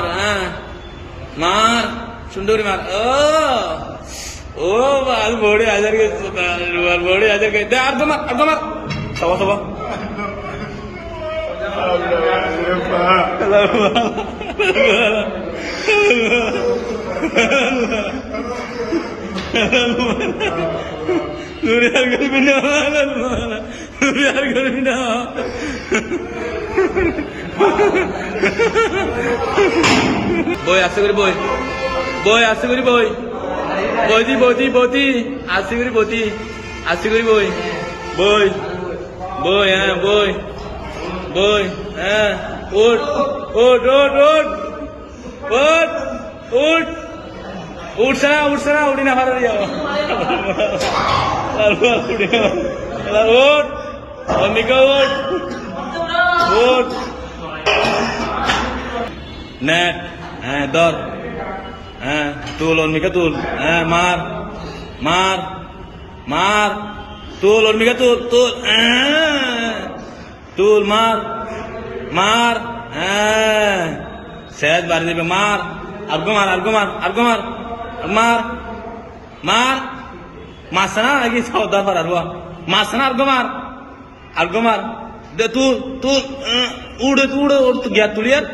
মার হ্যাঁ মার সুন্দরী মার ও ও আর বড়ি হাজার বড়ি হাজার দে আর তোমার আর তোমার সবা সবা নুরিয়ার বই আস্তে করে বই। বই আস্তে করে বই। বইতি বইতি বইতি আস্তে করে বইতি আস্তে করে বই। বই। বই হ্যাঁ বই। বই হ্যাঁ। উঠ উঠ উঠ উঠ। উঠ উঠ। উঠছে না উঠছে না উঠি না ভালো যাব উঠি উঠ। অমিকা উঠ। উঠ। নেট হ্যাঁ ধর। হ্যাঁ তুল অন্মিকা তুল। হ্যাঁ মার। মার। মার। তুল অন্মিকা তুল তুল। হ্যাঁ। তুল, মার। মার। হ্যাঁ। শেষ বাড়ি দেবে। মার। আর্গো মার আর্গো মার আর্গো মার। মার। মার। মারছে না নাকি? সৌদার পার আরবা মারছে না আর্গো মার। আর্গো মার। দে, তুল তুল। উড়ে উড় গিয়া তুলিয়ার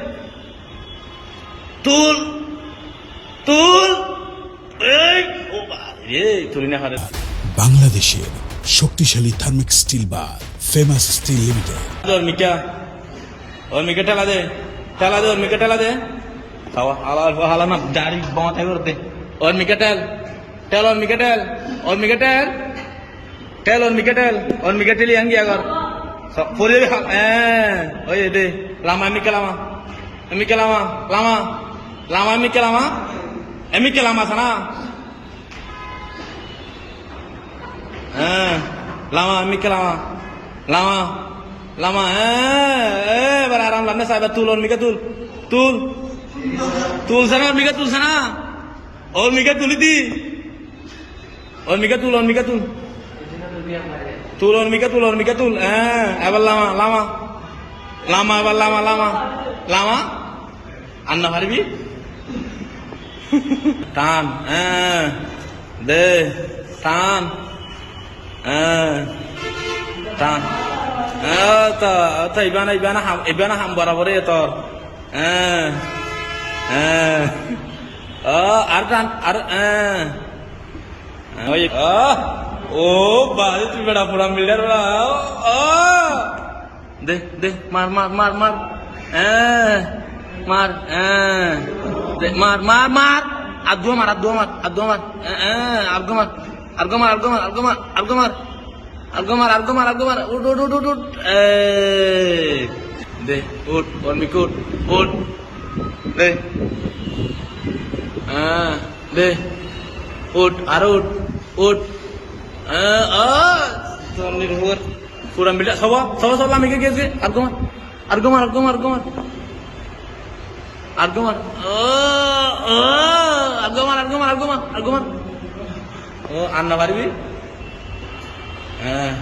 তুল তুল বাংলাদেশের শক্তিশালী থার্মিক স্টিল বা ফেমাস স্টিল লিমিটেড। অর্মিকা অর্মিকা টেলা দে টেলা দে অর্মিকা টেলা দে। হালা না দাড়ি বাঁধাই করতে অর্মিকা টেল টেল অর্মিকা টেল অর্মিকা টেল টেল অর্মিকা টেল অর্মিকা টেলি আঙ্গি আগর। পরে হ্যাঁ ওই দে লামা আমি কেলামা Lama. lama mikir lama eh mikir lama sana eh lama mikir lama lama lama eh eh berharam lama saya betulon mikir tul tul tul sana mikir tul sana oh mikir tul itu oh tul tulon mikir tul tulon mikir tulon mikir tul eh abal lama lama lama abal lama lama lama anda hari ini Tan. Eh. De. Tan. Eh. Tan. Eh, ta ta ibana ibana ham ibana ham barabare ya tor. Eh. Eh. Oh, arkan ar eh. eh oh, oh. Oh, badet berapa pura miliar lah. Oh. Deh, deh, mar mar mar mar. Eh. Mar. Eh. मार मार मार Abdo मार Abdo मार Abdo मार Ergo मार Ergo मार Ergo मार Ergo मार अर्गो मार अर्गो मार अर्गो मार अर्गो मार उठ उठ उठ उठ उठ दे उठ और मिको उठ उठ दे दे उठ आरो उठ उठ तो निर्भर पूरा मिला सवा सवा सवा मिके कैसे अर्गो मार अर्गो मार अर्गो मार अर्गो मार Arguman. Oh, oh, Arguman, Arguman, Arguman, Arguman. Oh, Anna Barbie. Eh.